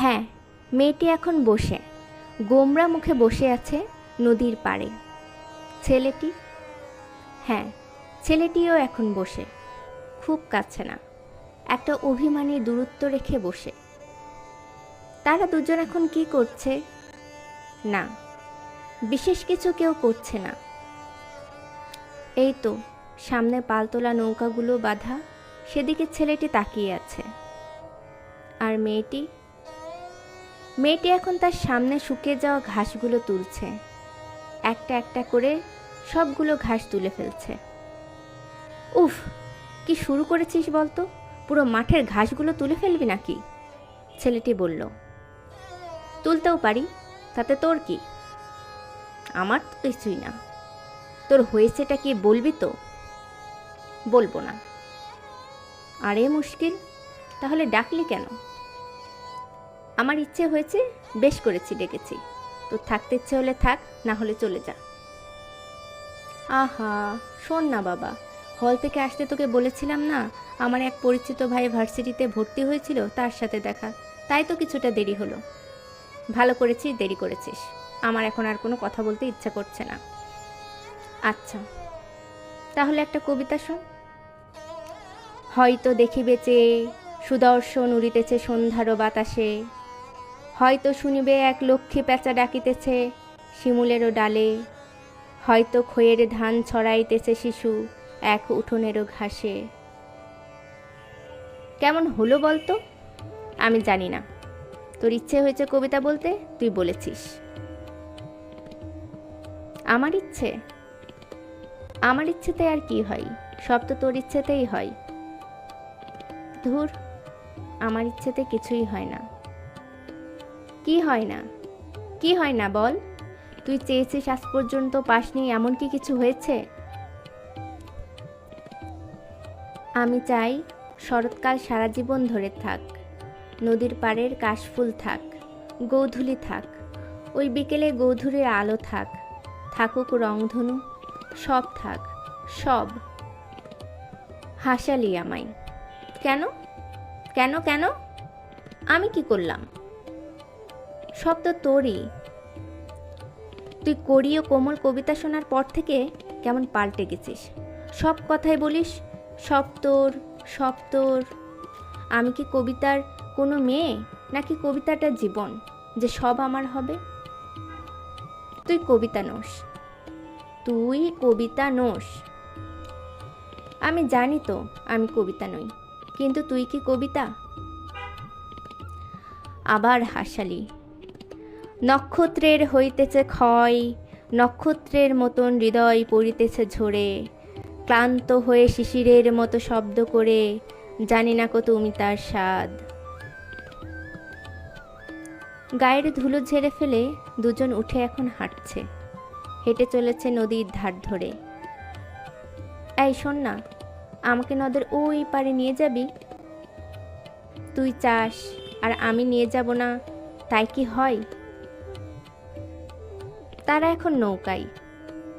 হ্যাঁ মেয়েটি এখন বসে। গোমরা মুখে বসে আছে নদীর পাড়ে। ছেলেটি? হ্যাঁ ছেলেটিও এখন বসে। খুব কাছে না। একটা অভিমানী দূরত্ব রেখে বসে। তারা দুজন এখন কি করছে? না, বিশেষ কিছু কেউ করছে না। এই তো, সামনে পালতোলা নৌকাগুলো বাঁধা, সেদিকে ছেলেটি তাকিয়ে আছে। আর মেয়েটি? মেয়েটি এখন তার সামনে শুকিয়ে যাওয়া ঘাসগুলো তুলছে। একটা একটা করে সবগুলো ঘাস তুলে ফেলছে। উফ, কি শুরু করেছিস বলতো? পুরো মাঠের ঘাসগুলো তুলে ফেলবি নাকি? ছেলেটি বলল। তুলতেও পারি, তাতে তোর কি? আমার তো কিছুই না। তোর হয়েছেটা কি বলবি তো? বলব না। আরে মুশকিল, তাহলে ডাকলি কেন? আমার ইচ্ছে হয়েছে বেশ করেছি, ডেকেছি। তোর থাকতে ইচ্ছে হলে থাক, না হলে চলে যা। আহা, শোন না বাবা। হল থেকে আসতে তোকে বলেছিলাম না, আমার এক পরিচিত ভাই ভার্সিটিতে ভর্তি হয়েছিল, তার সাথে দেখা। তাই তো কিছুটা দেরি হলো। ভালো করেছিস দেরি করেছিস। আমার এখন আর কোনো কথা বলতে ইচ্ছা করছে না। আচ্ছা তাহলে একটা কবিতা শোন। হয়তো দেখিবে চেয়ে সুদর্শন উড়িতেছে সন্ধ্যারও বাতাসে হয়তো শুনিবে এক লক্ষ্মী পেঁচা ডাকিতেছে শিমুলেরও ডালে। হয়তো খয়ের ধান ছড়াইতেছে শিশু এক উঠোনেরও ঘাসে। কেমন হলো বলতো? আমি জানি না। তোর ইচ্ছে হয়েছে কবিতা বলতে, তুই বলেছিস। আমার ইচ্ছে? আমার ইচ্ছেতে আর কি হয়? সব তো তোর ইচ্ছেতেই হয়। ধুর, আমার ইচ্ছেতে কিছুই হয় না। কি হয় না? কি হয় না বল? তুই চেয়েছিস আজ পর্যন্ত পাসনি এমন কি কিছু হয়েছে? আমি চাই শরৎকাল সারা জীবন ধরে থাক, নদীর পাড়ের কাশফুল থাক, গৌধুলি থাক, ওই বিকেলে গৌধুলির আলো থাক, থাকুক রংধনু, সব থাক, সব। হাসালি আমায়। কেন? কেন কেন? আমি কি করলাম? সব তো তোরই। তুই করি ও কোমল কবিতা শোনার পর থেকে কেমন পাল্টে গেছিস। সব কথাই বলিস, সব তোর সব তোর। আমি কি কবিতার কোনো মেয়ে, নাকি কবিতাটা জীবন, যে সব আমার হবে? তুই কবিতা নোস, তুই কবিতা নোস। আমি জানি তো, আমি কবিতা নই, কিন্তু তুই কি কবিতা? আবার হাসালি নক্ষত্রের হইতেছে ক্ষয়, নক্ষত্রের মতন হৃদয় পড়িতেছে ঝরে। ক্লান্ত হয়ে শিশিরের মতো শব্দ করে, জানি না কত তুমি তার স্বাদ। গায়ের ধুলো ঝেড়ে ফেলে দুজন উঠে এখন হাঁটছে। হেঁটে চলেছে নদীর ধার ধরে। এই, শোন না, আমাকে নদের ওই পারে নিয়ে যাবি? তুই চাস, আর আমি নিয়ে যাব না, তাই কি হয়? তারা এখন নৌকায়।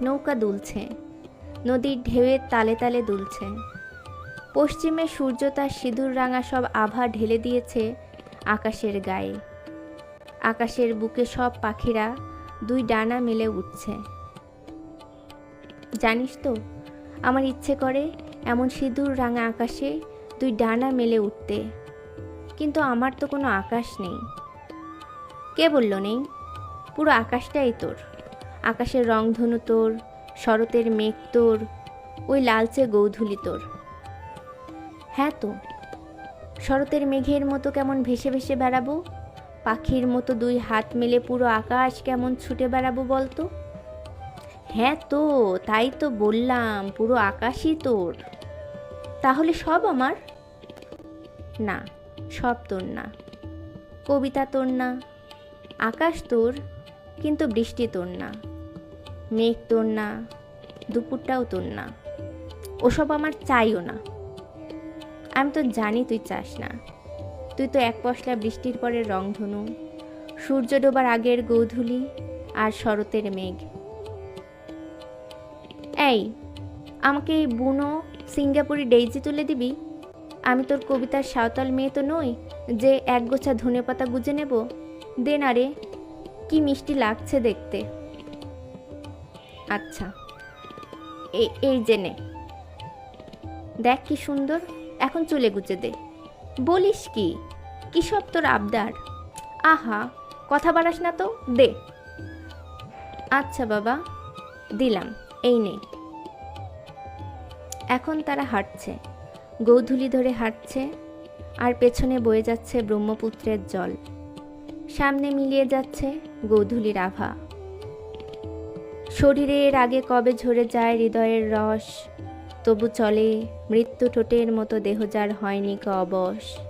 নৌকা দুলছে। নদীর ঢেউয়ের তালে তালে দুলছে। পশ্চিমে সূর্য তার সিঁদুর রাঙা সব আভা ঢেলে দিয়েছে আকাশের গায়ে। আকাশের বুকে সব পাখিরা দুই ডানা মেলে উঠছে। জানিস তো, আমার ইচ্ছে করে এমন সিঁদুর রাঙা আকাশে দুই ডানা মেলে উঠতে। কিন্তু আমার তো কোনো আকাশ নেই। কে বলল নেই? পুরো আকাশটাই তোর। আকাশের রংধনু তোর, শরতের মেঘ তোর, ওই লালচে গৌধুলি তোর। হ্যাঁ তো, শরতের মেঘের মতো কেমন ভেসে ভেসে বেড়াবো? পাখির মতো দুই হাত মেলে পুরো আকাশ কেমন ছুটে বেড়াবো বলতো? হ্যাঁ তো, তাই তো বললাম, পুরো আকাশই তোর। তাহলে সব আমার? না, সব তোর না। কবিতা তোর না, আকাশ তোর, কিন্তু বৃষ্টি তোর না। মেঘ তোর না, দুপুরটাও তোর না। ওসব আমার চাইও না। আমি তো জানি তুই চাস না। তুই তো এক পশলা বৃষ্টির পরে রংধনু, সূর্য ডোবার আগের গৌধুলি আর শরতের মেঘ। এই, আমাকে এই বুনো সিঙ্গাপুরি ডেইজি তুলে দিবি? আমি তোর কবিতার সাঁওতাল মেয়ে তো নই যে এক গোছা ধনে পাতা গুজে নেব। দে না রে, কি মিষ্টি লাগছে দেখতে। আচ্ছা। এই এই জেনে। দেখ কি সুন্দর, এখন চুলে গুজে দে। বলিস কি কি সব তোর আবদার? আহা, কথা বাড়াস না তো, দে। আচ্ছা বাবা, দিলাম, এই নে। এখন তারা হাঁটছে। গৌধুলি ধরে হাঁটছে, আর পেছনে বয়ে যাচ্ছে ব্রহ্মপুত্রের জল। সামনে মিলিয়ে যাচ্ছে গৌধুলির আভা শরীরের আগে কবে ঝরে যায় হৃদয়ের রস? তবু চলে মৃত্যু ঠোঁটের মতো দেহ যার হয়নি কবশ